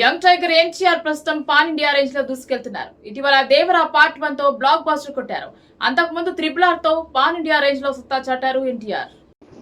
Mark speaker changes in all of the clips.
Speaker 1: Young tiger NTR ప్రస్తుతం pan India రేంజ్లో దూసుకెళ్తున్నారు. ఇటీవల దేవరా పార్ట్ వన్తో బ్లాక్ బాస్టర్ కొట్టారు. అంతకుముందు త్రిపుల్ ఆర్తో పాన్ ఇండియా రేంజ్లో సత్తా చాటారు ఎన్టీఆర్.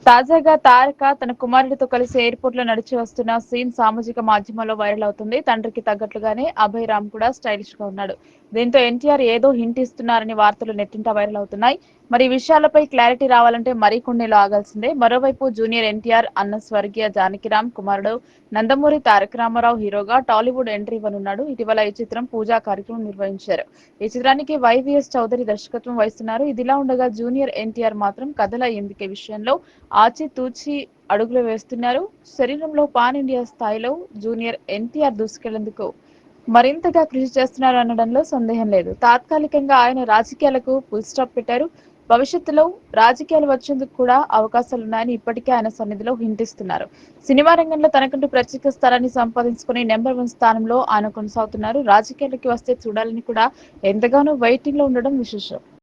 Speaker 1: తాజాగా తారక తన కుమారుడితో కలిసి ఎయిర్పోర్ట్లో నడిచి వస్తున్న సీన్ సామాజిక మాధ్యమాల్లో వైరల్ అవుతుంది. తండ్రికి తగ్గట్లుగానే అభయ్ రామ్ కూడా స్టైలిష్గా ఉన్నాడు. దీంతో ఎన్టీఆర్ ఏదో హింట్ ఇస్తున్నారని వార్తలు నెట్టింట వైరల్ అవుతున్నాయి. మరి విషయాలపై క్లారిటీ రావాలంటే మరికొన్నేళ్ళు ఆగాల్సిందే. మరోవైపు జూనియర్ ఎన్టీఆర్ అన్న స్వర్గీయ జానకిరామ్ కుమారుడు నందమూరి తారక రామారావు హీరోగా టాలీవుడ్ ఎంట్రీ ఇవ్వనున్నాడు. ఇటీవల ఈ చిత్రం పూజా కార్యక్రమం నిర్వహించారు. ఈ చిత్రానికి వైవిఎస్ చౌదరి దర్శకత్వం వహిస్తున్నారు. ఇదిలా ఉండగా జూనియర్ ఎన్టీఆర్ మాత్రం కథల ఎంపిక విషయంలో ఆచితూచి అడుగులు వేస్తున్నారు. శరీరంలో పాన్ ఇండియా స్థాయిలో జూనియర్ ఎన్టీఆర్ దూసుకెళ్ళేందుకు మరింతగా కృషి చేస్తున్నారు అనడంలో సందేహం లేదు. తాత్కాలికంగా ఆయన రాజకీయాలకు ఫుల్ స్టాప్ పెట్టారు. భవిష్యత్తులో రాజకీయాలు వచ్చేందుకు కూడా అవకాశాలు ఉన్నాయని ఇప్పటికే ఆయన సన్నిధిలో హింటిస్తున్నారు. సినిమా రంగంలో తనకంటూ ప్రత్యేక స్థలాన్ని సంపాదించుకుని నెంబర్ వన్ స్థానంలో ఆయన కొనసాగుతున్నారు. రాజకీయాలకి వస్తే చూడాలని కూడా ఎంతగానో వెయిటింగ్లో ఉండడం విశేషం.